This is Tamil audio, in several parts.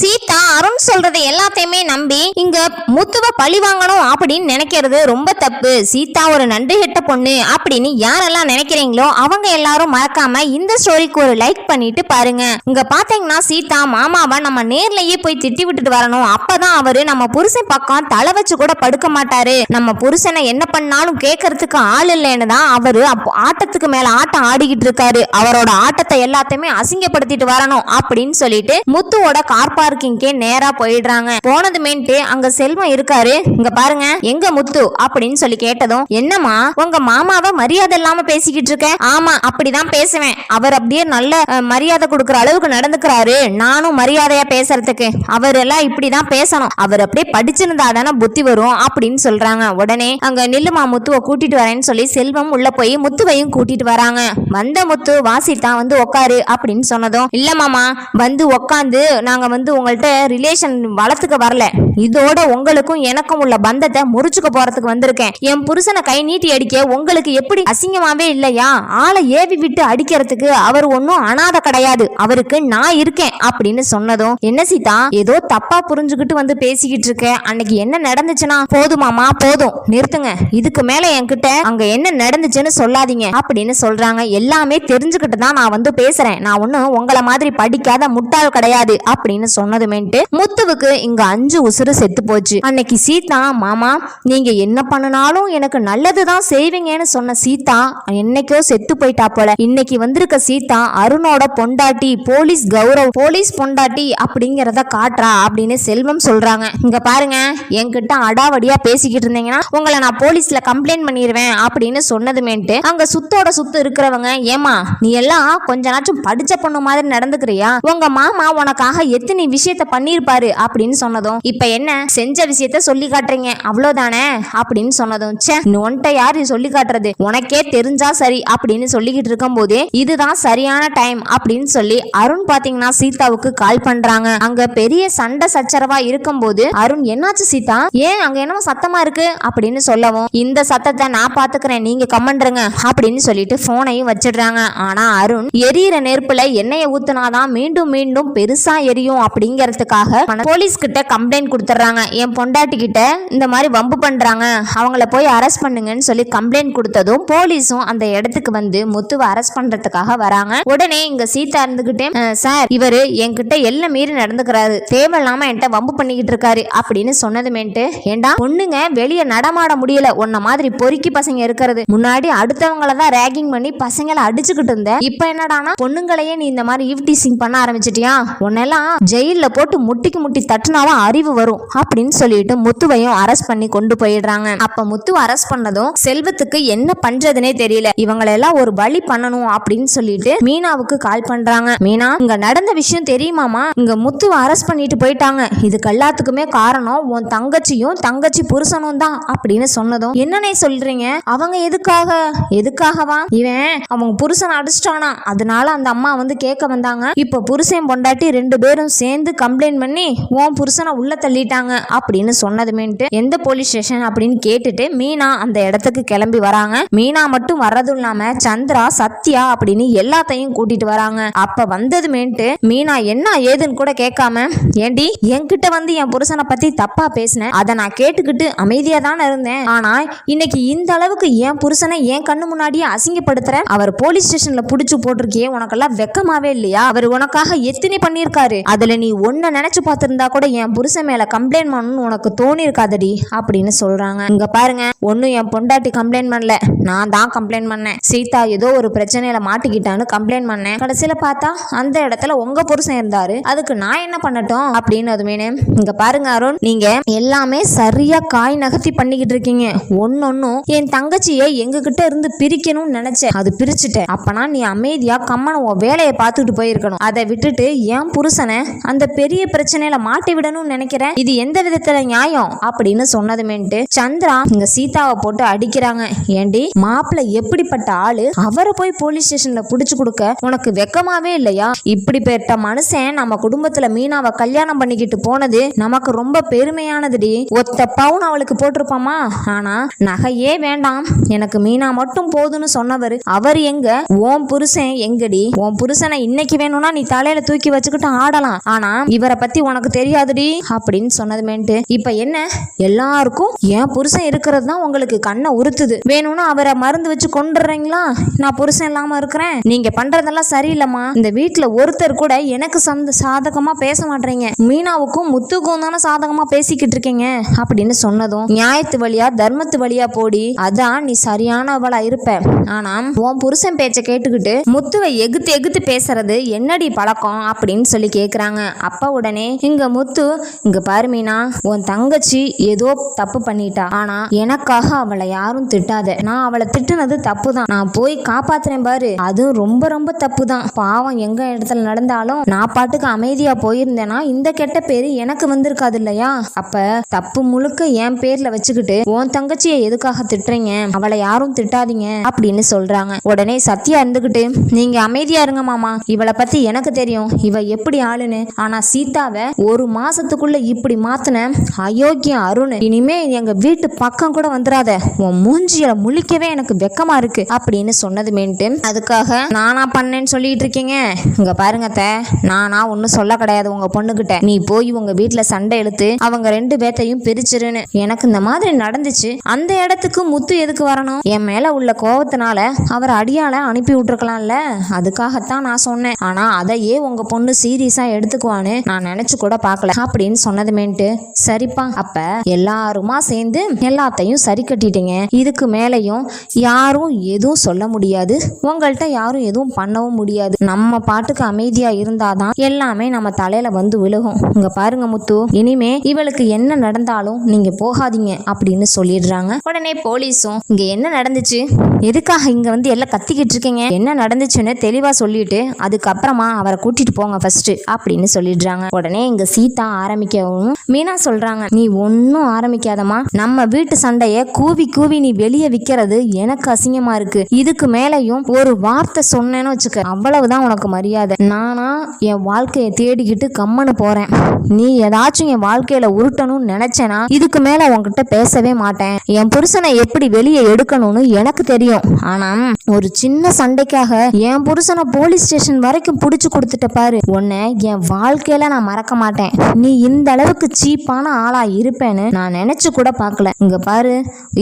சீதா அருண் சொல்றது எல்லாத்தையுமே நம்பி இங்க முத்துவ பழி வாங்கணும் அப்படின்னு நினைக்கிறது ரொம்ப தப்பு. சீதா ஒரு நன்றி கெட்ட பொண்ணு அப்படின்னு யாரெல்லாம் நினைக்கிறீங்களோ அவங்க எல்லாரும் மறக்காம இந்த ஸ்டோரிக்கு ஒரு லைக் பண்ணிட்டு பாருங்க. இங்க பாத்தீங்கன்னா சீதா மாமாவை நம்ம நேர்லயே போய் திட்டி விட்டுட்டு வரணும். அப்பதான் அவரு நம்ம புருஷன் பக்கம் தலை வச்சு கூட படுக்க மாட்டாரு. நம்ம புருஷனை என்ன பண்ணாலும் கேட்கறதுக்கு ஆள் இல்லைன்னு தான் அவரு அப்போ ஆட்டத்துக்கு மேல ஆட்டம் ஆடிக்கிட்டு இருக்காரு. அவரோட ஆட்டத்தை எல்லாத்தையுமே அசிங்கப்படுத்திட்டு வரணும் அப்படின்னு சொல்லிட்டு முத்துவோட கார்பா பார்க்கிங்கே நேரா போயிடுறாங்க. போனதுமேட்டு அங்க செல்வம் இருக்காரு. இங்க பாருங்க எங்க முத்து? அப்படின்னு சொல்லி கேட்டதும் என்னம்மா உங்க மாமாவை மரியாதை இல்லாம பேசிக்கிட்டு இருக்க? ஆமா அப்படிதான் பேசுவேன். அவர் அப்படியே நல்ல மரியாதை கொடுக்கற அளவுக்கு நடந்துக்கிறாரு. நானும் மரியாதையா பேசுறதுக்கு. அவர் எல்லாம் இப்படிதான் பேசணும். அவர் அப்படியே படிச்சிருந்தா தானே புத்தி வரும் அப்படின்னு சொல்றாங்க. உடனே அங்க நில்லுமா முத்துவை கூட்டிட்டு வரேன்னு சொல்லி செல்வம் உள்ள போய் முத்துவையும் கூட்டிட்டு வராங்க. வந்த முத்து வாசித்தான் வந்து உக்காரு அப்படின்னு சொன்னதும் இல்ல மாமா வந்து உக்காந்து நாங்க வந்து உங்கள்கிட்ட ரிலேஷன் வளர்த்துக்க வரல. இதோட உங்களுக்கும் எனக்கும் உள்ள பந்தத்தை முறிச்சுக்க போறதுக்கு வந்திருக்கேன். என் புருஷனை கை நீட்டி அடிக்க உங்களுக்கு எப்படி அசிங்கமாவே இல்லையா? ஆளை ஏவி விட்டு அடிக்கிறதுக்கு அவர் ஒன்றும் அனாதை கிடையாது. அவருக்கு நான் இருக்கேன் அப்படின்னு சொன்னதும் என்ன சீதா ஏதோ தப்பா புரிஞ்சுக்கிட்டு வந்து பேசிக்கிட்டு இருக்க. அன்னைக்கு என்ன நடந்துச்சுன்னா போதுமாமா போதும். நிறுத்துங்க. இதுக்கு மேல என்கிட்ட அங்க என்ன நடந்துச்சுன்னு சொல்லாதீங்க அப்படின்னு சொல்றாங்க. எல்லாமே தெரிஞ்சுக்கிட்டு தான் நான் வந்து பேசுறேன். நான் ஒன்னும் உங்களை மாதிரி படிக்காத முட்டாள் கிடையாது அப்படின்னு சொன்னதுமேட்டு முத்துவுக்கு இங்க அஞ்சு உசுறு செத்து போச்சு. அன்னைக்கு சீதா மாமா நீங்க என்ன பண்ணினாலும் எனக்கு நல்லதுதான் செய்வீங்கன்னு சொன்ன சீதா என்னைக்கோ செத்து போயிட்டா போல. இன்னைக்கு வந்திருக்க சீதா அருணோட பொண்டாட்டி போலீஸ் கௌரவ் போலீஸ் பொண்டாட்டி அப்படிங்கறத காட்டுறா அப்படின்னு செல்வம் சொல்றாங்க. இங்க பாருங்க என்கிட்ட அடாவடியா பேசிக்கிட்டு இருந்தீங்கன்னா உங்களை நான் போலீஸ்ல கம்ப்ளைண்ட் பண்ணிடுவேன் அப்படின்னு சொன்னதுமேட்டு அங்க சுத்தோட சுத்து இருக்கிறவங்க ஏமா நீ எல்லாம் கொஞ்ச நாச்சும் படிச்ச பொண்ணு மாதிரி நடந்துக்கிறியா? உங்க மாமா உனக்காக எத்தனை விஷயத்த பண்ணிருப்பாரு அப்படின்னு சொன்னதும் இப்ப என்ன? செஞ்ச விஷயத்த சொல்லி காட்டுறீங்க. அவ்வளவுதானே அப்படின்னு சொன்னதும் ச்சே உன்கிட்ட யாரு சொல்லி காட்டுறது? உனக்கே தெரிஞ்சா சரி அப்படின்னு சொல்லிக்கிட்டு இருக்கும் போதே இதுதான் சரியான டைம் அப்படின்னு சொல்லி அருண் பாத்தீங்கன்னா சீதாவுக்கு கால் பண்றாங்க. அங்க பெரிய சண்டை சச்சரவா இருக்கும்போது அருண் என்னாச்சு சீதா? ஏன் அங்க என்னமோ சத்தமா இருக்கு? அப்படின்னு சொல்லவும் இந்த சத்தத்தை நான் பாத்துக்கிறேன். நீங்க கம்மன்றுங்க அப்படின்னு சொல்லிட்டு போனையும் வச்சிடுறாங்க. ஆனா அருண் எரியிற நெருப்புல எண்ணெயை ஊத்துனாதான் மீண்டும் மீண்டும் பெருசா எரியும் அப்படிங்கறதுக்காக போலீஸ் கிட்ட கம்ப்ளைண்ட் கொடுத்துட்றாங்க. என் பொண்டாட்டி கிட்ட இந்த மாதிரி வம்பு பண்றாங்க. அவங்கள போய் அரெஸ்ட் பண்ணுங்கன்னு சொல்லி கம்ப்ளைண்ட் கொடுத்ததும் போலீஸும் அந்த இடத்துக்கு வந்து முத்துவை அரெஸ்ட் பண்றதுக்காக வராங்க. உடனே இங்க சீதா இருந்துகிட்டே சார் இவரு என்கிட்ட எல்லாம் மீறி நடந்துக்கிறாரு. தேவையில்லாம என்கிட்ட வம்பு பண்ணிக்கிட்டு இருக்காரு. அப்படின்னு சொன்னதுமேட்டு ஏண்டா பொண்ணுங்க வெளியே நடமாட முடியல. உன்ன மாதிரி பொறுக்கி பசங்க இருக்கிறது. முன்னாடி அடுத்தவங்கள தான் ரேகிங் பண்ணி பசங்களை அடிச்சுக்கிட்டு இருந்த இப்ப என்னடானா பொண்ணுங்களையே நீ இந்த மாதிரி ஈவ்டீசிங் பண்ண ஆரம்பிச்சிட்டியா? உன்னெல்லாம் ஜெயில்ல போட்டு முட்டிக்கு முட்டி தட்டுனாதான் அறிவு வரும் அப்படின்னு சொல்லிட்டு முத்துவையும் அரெஸ்ட் பண்ணி கொண்டு போயிடுறாங்க. அப்ப முத்து அரெஸ்ட் பண்ணதும் செல்வத்துக்கு என்ன பண்றதுனே தெரியல. இவங்களெல்லாம் ஒரு வழி பண்ணணும் அப்படின்னு சொல்லிட்டு மீனாவுக்கு கால் பண்றாங்க. மீனா இங்க நடந்த விஷயம் தெரியுமாமா? இங்க முத்துவை அரெஸ்ட் பண்ணிட்டு போயிட்டாங்க. இதுக்கு எல்லாத்துக்குமே காரணம் உன் தங்கச்சியும் தங்கச்சி புருஷனும் தான் அப்படின்னு சொன்னதும் என்னன்னே சொல்றீங்க? அவங்க எதுக்காக? எதுக்காகவா? இவன் அவங்க புருஷன் அடிச்சிட்டானா? அதனால அந்த அம்மா வந்து கேட்க வந்தாங்க. இப்ப புருஷன் பொண்டாட்டி ரெண்டு பேரும் சேர்ந்து கம்ப்ளைண்ட் பண்ணி உன் புருஷனை உள்ள தள்ளிட்டாங்க அப்படின்னு சொன்னதுமேன்ட்டு எந்த போலீஸ் ஸ்டேஷன் அப்படின்னு கேட்டுட்டு மீனா அந்த இடத்துக்கு கிளம்பி வராங்க. மீனா மட்டும் வர்றதும் இல்லாம சந்திரா சத்யா அப்படின்னு எல்லாத்தையும் கூட்டிட்டு வராங்க. அப்ப வந்ததுமேன்ட்டு மீனா என்ன ஏதுன்னு கூட கேட்காம ஏண்டி என்கிட்ட வந்து என் புருஷனை பத்தி தப்பா பேசினேன் அதை நான் கேட்டுக்கிட்டு அமைதியா தானே இருந்தேன். ஆனா இன்னைக்கு இந்த அளவுக்கு என் புருஷனை என் கண்ணு முன்னாடியே அசிங்கப்படுத்துற? அவர் போலீஸ் ஸ்டேஷன்ல புடிச்சு போட்டிருக்கியே உனக்கெல்லாம் வெக்கமாவே இல்லையா? அவர் உனக்காக எத்தனை பண்ணியிருக்காரு? அதுல நீ ஒன்ன நினைச்சு பார்த்திருந்தா கூட என் புருஷன் மேல கம்ப்ளைண்ட் பண்ணணும்னு உனக்கு தோணி இருக்காதடி அப்படின்னு சொல்றாங்க. இங்க பாருங்க ஒன்னும் என் பொண்டாட்டி கம்ப்ளைண்ட் பண்ணல. நான் தான் கம்ப்ளைண்ட் பண்ணேன். சீதா ஏதோ ஒரு பிரச்சனையில மாட்டிக்கிட்டான்னு கம்ப்ளைண்ட் பண்ணேன். கடைசியில பார்த்தா அந்த இடத்துல உங்க புருஷன் இருந்தாரு. அதுக்கு நான் என்ன பண்ணட்டும் அப்படின்னு அதுமேனு இங்க பாருங்க அருண் நீங்க எல்லாமே சரியா காய் நகர்த்தி பண்ணிக்கிட்டு இருக்கீங்க. ஒன்னொன்னும் என் தங்கச்சியை எங்க கிட்ட இருந்து பிரிக்கணும்னு நினைச்சேன். அது பிரிச்சுட்டேன். அப்பனா நீ அமைதியா கம்மனை உன் வேலையை பார்த்துட்டு போயிருக்கணும். அதை விட்டுட்டு என் புருஷனை அந்த பெரிய பிரச்சனையில மாட்டி விடணும்னு நினைக்கிறேன். இது எந்த விதத்துல நியாயம்? அப்படின்னு சொன்னதுமேன்ட்டு சந்திரா இங்க சீதாவை போட்டு அடிக்கிறாங்க. ஏண்டி மாப்பிள்ளை எப்படிப்பட்ட ஆளு? அவரை போய் போலீஸ் ஸ்டேஷன்ல புடிச்சு கொடுக்க உனக்கு வெக்கமாவே இல்லையா? இப்படிப்பட்ட மனுஷன் நம்ம குடும்பத்துல மீனாவை கல்யாணம் பண்ணிக்கிட்டு போனது நமக்கு ரொம்ப பெருமையானதுடி. ஒத்த பவுன் அவளுக்கு போட்டிருப்பாமா? ஆனா நகையே வேண்டாம். எனக்கு மீனா மட்டும் போதும்னு சொன்னவர். அவர் எங்க? ஓம் புருஷன் எங்கடி? உன் புருஷனை இன்னைக்கு வேணும்னா நீ தலையில தூக்கி வச்சுக்கிட்டு ஆடலாம். ஆனா சொன்னானா இவரை பத்தி உனக்கு தெரியாதுடி அப்படின்னு சொன்னதுமேன்ட்டு இப்ப என்ன? எல்லாருக்கும் என் புருஷன் இருக்கிறது தான் உங்களுக்கு கண்ணை உறுத்துது. வேணும்னா அவரை மருந்து வச்சு கொண்டுறீங்களா நான் புருஷன் இல்லாம இருக்கிறேன். நீங்க பண்றதெல்லாம் சரியில்லைம்மா. இந்த வீட்டுல ஒருத்தர் கூட எனக்கு சந்த சாதகமா பேச மாட்டீங்க. மீனாவுக்கும் முத்துக்கும் தானே சாதகமா பேசிக்கிட்டு இருக்கீங்க அப்படின்னு சொன்னதும் நியாயத்து வழியா தர்மத்து வழியா போடி. அதான் நீ சரியானவளா இருப்ப. ஆனா உன் புருஷன் பேச்ச கேட்டுக்கிட்டு முத்துவை எகுத்து எகுத்து பேசுறது என்னடி பழக்கம்? அப்படின்னு சொல்லி கேக்குறாங்க. அப்பா உடனே இங்க முத்து இங்க பாரு மீனா உன் தங்கச்சி ஏதோ தப்பு பண்ணிட்டா. ஆனா எனக்காக அவளை யாரும் திட்டாத. நான் அவளை திட்டுனது தப்பு தான் நான் போய் காப்பாத்துறேன் பாரு. அது ரொம்ப ரொம்ப தப்பு தான் பாவம் எங்க இடத்துல நடந்தாலும் நான் பாட்டுக்கு அமைதியா போயிருந்தேன்னா இந்த கெட்ட பேரு எனக்கு வந்திருக்காது இல்லையா? அப்ப தப்பு முழுக்க என் பேர்ல வச்சுக்கிட்டு உன் தங்கச்சியை எதுக்காக திட்டுறீங்க? அவளை யாரும் திட்டாதீங்க அப்படின்னு சொல்றாங்க. உடனே சத்யா இருந்துகிட்டு நீங்க அமைதியா இருங்க மாமா. இவளை பத்தி எனக்கு தெரியும். இவ எப்படி ஆளுன்னு ஆனா சீதாவை ஒரு மாசத்துக்குள்ள இப்படி மாத்தின அயோக்கியம் அருண். இனிமே எங்க வீட்டு பக்கம் கூட வந்துடாத உன் மூஞ்சியில முழிக்கவே எனக்கு வெக்கமா இருக்கு அப்படின்னு சொன்னதுமேன்ட்டு. அதுக்காக நானா பண்ணேன்னு சொல்லிட்டு இருக்கீங்க. இங்க பாருங்க த நானா ஒன்றும் சொல்ல கிடையாது உங்க பொண்ணுகிட்ட. நீ போய் உங்க வீட்டுல சண்டை எழுத்து அவங்க ரெண்டு பேத்தையும் பிரிச்சிருன்னு. எனக்கு இந்த மாதிரி நடந்துச்சு. அந்த இடத்துக்கு முத்து எதுக்கு வரணும்? என் மேல உள்ள கோவத்தினால அவர் அடியால அனுப்பி விட்டுருக்கலாம்ல. அதுக்காகத்தான் நான் சொன்னேன். ஆனா அதையே உங்க பொண்ணு சீரியஸா எடுத்துக்குவான்னு நான் நினைச்சு கூட பார்க்கல. அப்படின்னு சொன்னதுமேன்ட்டு சரிப்பா அப்ப எல்லாருமா சேர்ந்து எல்லாத்தையும் சரி கட்டிட்டீங்க. இதுக்கு மேலையும் யாரும் எதுவும் சொல்ல முடியாது. உங்கள்கிட்ட யாரும் எதுவும் பண்ணவும் முடியாது. நம்ம பாட்டுக்கு அமைதியா இருந்தாதான் எல்லாமே நம்ம தலையில வந்து விழுகும். இங்க பாருங்க முத்து இனிமே இவளுக்கு என்ன நடந்தாலும் நீங்க போகாதீங்க அப்படின்னு சொல்லிடுறாங்க. உடனே போலீஸும் இங்க என்ன நடந்துச்சு? எதுக்காக இங்க வந்து எல்லாம் கத்திக்கிட்டு இருக்கீங்க? என்ன நடந்துச்சுன்னு தெளிவா சொல்லிட்டு அதுக்கப்புறமா அவரை கூட்டிட்டு போங்க ஃபர்ஸ்ட் அப்படின்னு சொல்லி சொல்லிடுறாங்க. உடனே இங்க சீதா ஆரம்பிக்கவும் மீனா சொல்றாங்க நீ ஒன்னும் ஆரம்பிக்காதமா நம்ம வீட்டு சண்டைய கூவி கூவி நீ வெளியே விக்கிறது எனக்கு அசிங்கமா இருக்கு. இதுக்கு மேலையும் ஒரு வார்த்தை சொன்னேன்னு வச்சுக்க அவ்வளவுதான் உனக்கு மரியாதை. நானா என் வாழ்க்கையை தேடிக்கிட்டு கம்மனு போறேன். நீ ஏதாச்சும் என் வாழ்க்கையில உருட்டணும்னு நினைச்சேனா இதுக்கு மேல உன்கிட்ட பேசவே மாட்டேன். என் புருஷனை எப்படி வெளியே எடுக்கணும்னு எனக்கு தெரியும். ஆனா ஒரு சின்ன சண்டைக்காக என் புருஷனை போலீஸ் ஸ்டேஷன் வரைக்கும் புடிச்சு கொடுத்துட்ட பாரு. உன்னை என் வாழ்க்கையில நான் மறக்க மாட்டேன். நீ இந்த அளவுக்கு சீப்பான ஆளா இருப்பேன்னு நான் நினைச்சு கூட பார்க்கல. இங்க பாரு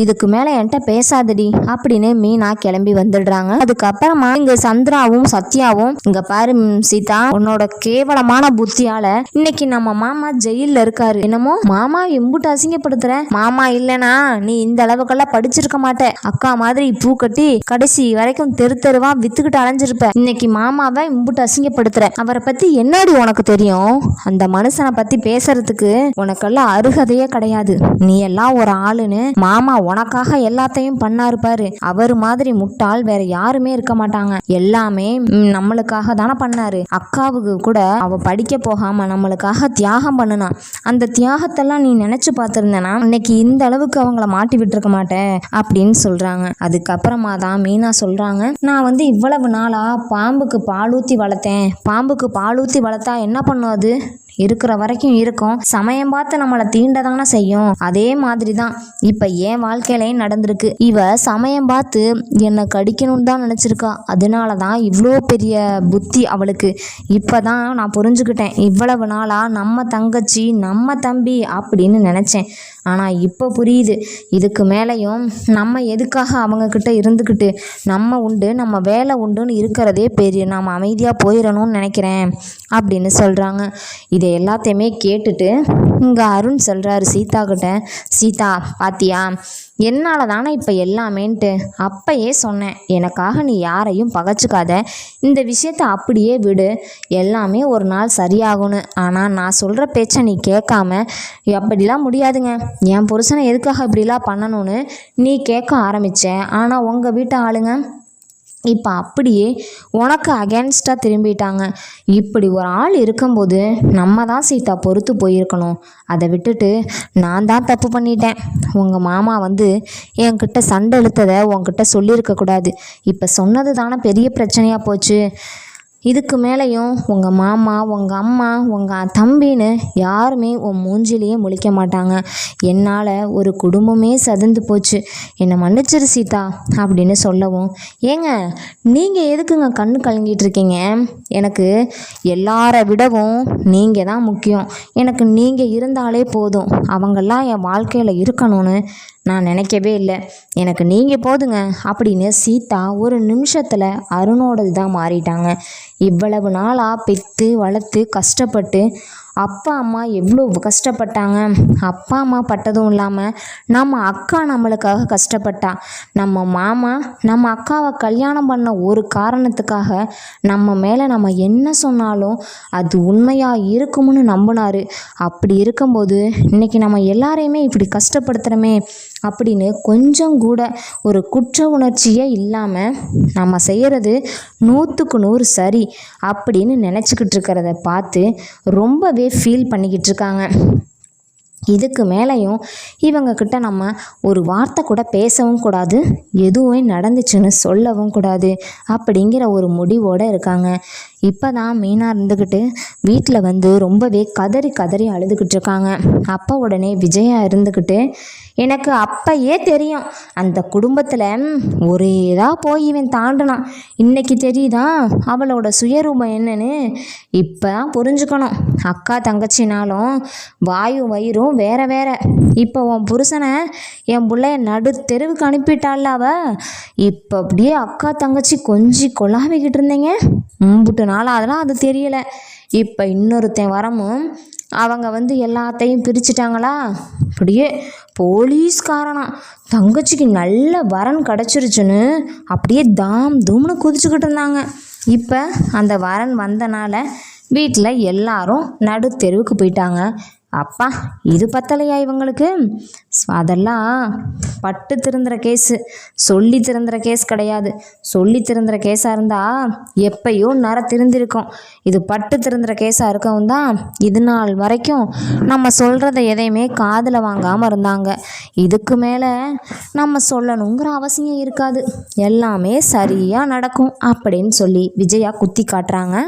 இதுக்கு மேல என்கிட்ட பேசாதடி அப்படின்னு மீனா கிளம்பி வந்துடுறாங்க. அதுக்கப்புறமா இங்க சந்திராவும் சத்யாவும் இங்க பாரு சீதா உன்னோட கேவலமான புத்தியால இன்னைக்கு நம்ம மாமா ஜெயில்ல இருக்காரு. என்னமோ மாமா எம்புட்டு அசிங்கப்படுத்துற. மாமா இல்லனா நீ இந்த அளவுக்கெல்லாம் படிச்சிருக்க மாட்ட. அக்கா மாதிரி பூ கட்டி கடைசி வரைக்கும் தெரு தெருவா வித்துக்கிட்டு அலைஞ்சிருப்ப. இன்னைக்கு மாமாவை இம்புட்டு அசிங்கப்படுத்துற. அவரை பத்தி என்னடி உனக்கு தெரியும்? அந்த மனுஷனை பத்தி பேசுறதுக்கு உனக்கெல்லாம் அருகதையே கிடையாது. நீ எல்லாம் ஒரு ஆளுன்னு மாமா உனக்காக எல்லாத்தையும் பண்ணாரு பாரு. அவர் மாதிரி முட்டாள் வேற யாருமே இருக்க மாட்டாங்க. எல்லாமே நம்மளுக்காக தானே பண்ணாரு. அக்காவுக்கு கூட அவ படிக்க போகாம நம்மளுக்காக தியாகம் பண்ணுனா. அந்த தியாகத்தெல்லாம் நீ நினைச்சு பார்த்துருந்தனா இன்னைக்கு இந்த அளவுக்கு அவங்கள மாட்டி விட்டுருக்க மாட்டேன் அப்படின்னு சொல்றாங்க. அதுக்கப்புறமா தான் மீனா சொல்றாங்க நான் வந்து இவ்வளவு நாளா பாம்புக்கு பாலூத்தி வளர்த்தேன். பாம்புக்கு பாலூத்தி வளர்த்தா என்ன பண்ணாது. இருக்கிற வரைக்கும் இருக்கும். சமயம் பார்த்து நம்மளை தீண்ட தானே செய்யும். அதே மாதிரி தான் இப்போ என் வாழ்க்கையிலையும் நடந்திருக்கு. இவ சமயம் பார்த்து என்னை கடிக்கணும்னு தான் நினச்சிருக்கா. அதனால தான் இவ்வளோ பெரிய புத்தி அவளுக்கு. இப்போ தான் நான் புரிஞ்சுக்கிட்டேன். இவ்வளவு நாளாக நம்ம தங்கச்சி நம்ம தம்பி அப்படின்னு நினச்சேன். ஆனால் இப்போ புரியுது. இதுக்கு மேலேயும் நம்ம எதுக்காக அவங்கக்கிட்ட இருந்துக்கிட்டு நம்ம உண்டு நம்ம வேலை உண்டுன்னு இருக்கிறதே பெரிய. நாம் அமைதியாக போயிடணும்னு நினைக்கிறேன் அப்படின்னு சொல்கிறாங்க இதை எல்லாத்தையுமே கேட்டுட்டு இங்கே அருண் சொல்கிறாரு சீதா கிட்ட சீதா பாத்தியா? என்னால் தானே இப்போ எல்லாமேன்ட்டு அப்பயே சொன்னேன். எனக்காக நீ யாரையும் பகைச்சிக்காத. இந்த விஷயத்த அப்படியே விடு. எல்லாமே ஒரு நாள் சரியாகும்னு. ஆனால் நான் சொல்கிற பேச்சை நீ கேட்காம அப்படிலாம் முடியாதுங்க. என் புருஷனை எதுக்காக இப்படிலாம் பண்ணணும்னு நீ கேட்க ஆரம்பித்த ஆனால் உங்கள் வீட்டு ஆளுங்க இப்போ அப்படியே உனக்கு அகேன்ஸ்டாக திரும்பிட்டாங்க. இப்படி ஒரு ஆள் இருக்கும்போது நம்ம தான் சீதா பொறுத்து போயிருக்கணும். அதை விட்டுட்டு நான் தான் தப்பு பண்ணிட்டேன். உங்கள் மாமா வந்து என்கிட்ட சண்டை இழுத்ததை உன்கிட்ட சொல்லியிருக்கக்கூடாது. இப்போ சொன்னது தானே பெரிய பிரச்சனையாக போச்சு. இதுக்கு மேலேயும் உங்கள் மாமா உங்கள் அம்மா உங்கள் தம்பின்னு யாருமே உன் மூஞ்சிலேயே முழிக்க மாட்டாங்க. என்னால் ஒரு குடும்பமே சதந்து போச்சு. என்னை மன்னிச்சிரு சீதா அப்படின்னு சொல்லவும். ஏங்க நீங்கள் எதுக்குங்க கண்ணு கலங்கிட்டு இருக்கீங்க? எனக்கு எல்லாரை விடவும் நீங்கள் தான் முக்கியம். எனக்கு நீங்கள் இருந்தாலே போதும். அவங்கெல்லாம் என் வாழ்க்கையில் இருக்கணும்னு நான் நினைக்கவே இல்லை. எனக்கு நீங்கள் போதுங்க. அப்படின்னு சீதா ஒரு நிமிஷத்தில் அருணோடது தான் மாறிட்டாங்க. இவ்வளவு நாளாக பெற்று வளர்த்து கஷ்டப்பட்டு அப்பா அம்மா எவ்வளோ கஷ்டப்பட்டாங்க. அப்பா அம்மா பட்டதும் இல்லாமல் நம்ம அக்கா நம்மளுக்காக கஷ்டப்பட்டா. நம்ம மாமா நம்ம அக்காவை கல்யாணம் பண்ண ஒரு காரணத்துக்காக நம்ம மேலே நம்ம என்ன சொன்னாலும் அது உண்மையாக இருக்கும்னு நம்பினாரு. அப்படி இருக்கும்போது இன்னைக்கு நம்ம எல்லாரையுமே இப்படி கஷ்டப்படுத்துகிறோமே அப்படின்னு கொஞ்சம் கூட ஒரு குற்ற உணர்ச்சியே இல்லாமல் நம்ம செய்கிறது நூற்றுக்கு நூறு சரி அப்படின்னு நினச்சிக்கிட்டு இருக்கிறத பார்த்து ரொம்பவே ஃபீல் பண்ணிக்கிட்டு இருக்காங்க. இதுக்கு மேலேயும் இவங்கக்கிட்ட நம்ம ஒரு வார்த்தை கூட பேசவும் கூடாது எதுவும் நடந்துச்சுன்னு சொல்லவும் கூடாது அப்படிங்கிற ஒரு முடிவோடு இருக்காங்க. இப்போ தான் மீனாக இருந்துக்கிட்டு வீட்டில் வந்து ரொம்பவே கதறி கதறி அழுதுகிட்டு இருக்காங்க. அப்பா உடனே விஜயா இருந்துக்கிட்டு எனக்கு அப்பயே தெரியும். அந்த குடும்பத்தில் ஒரே இதாக போய் இவன் தாண்டினான். இன்னைக்கு தெரியுதா? அவளோட சுயரூபம் என்னன்னு இப்போ தான் புரிஞ்சுக்கணும். அக்கா தங்கச்சினாலும் வாயும் வயிறும் வேற வேற. இப்போ உன் புருஷனை என் பிள்ளைய நடு தெருவுக்கு அனுப்பிட்டாள் அவ? இப்போ அப்படியே அக்கா தங்கச்சி கொஞ்சி கொலாவிக்கிட்டு இருந்தீங்க? மும்பிட்டு அதனால் அதெல்லாம் அது தெரியலை. இப்போ இன்னொருத்தன் வரமும் அவங்க வந்து எல்லாத்தையும் பிரிச்சுட்டாங்களா? அப்படியே போலீஸ்காரனா. தங்கச்சிக்கு நல்ல வரன் கிடச்சிருச்சுன்னு அப்படியே தாம் தூம்னு குதிச்சுக்கிட்டு இருந்தாங்க. இப்போ அந்த வரன் வந்தனால வீட்டில் எல்லாரும் நடு தெருவுக்கு போயிட்டாங்க. அப்பா இது பத்தலையா இவங்களுக்கு? ஸ் அதெல்லாம் பட்டு திருந்துற கேஸு சொல்லி திருந்துற கேஸ் கிடையாது. சொல்லி திருந்துற கேஸாக இருந்தால் எப்பயோ நர திருந்திருக்கும். இது பட்டு திருந்துற கேஸாக இருக்கவும் தான் இது நாள் வரைக்கும் நம்ம சொல்கிறத எதையுமே காதில் வாங்காமல் இருந்தாங்க. இதுக்கு மேலே நம்ம சொல்லணுங்கிற அவசியம் இருக்காது. எல்லாமே சரியாக நடக்கும் அப்படின்னு சொல்லி விஜயா குத்தி காட்டுறாங்க.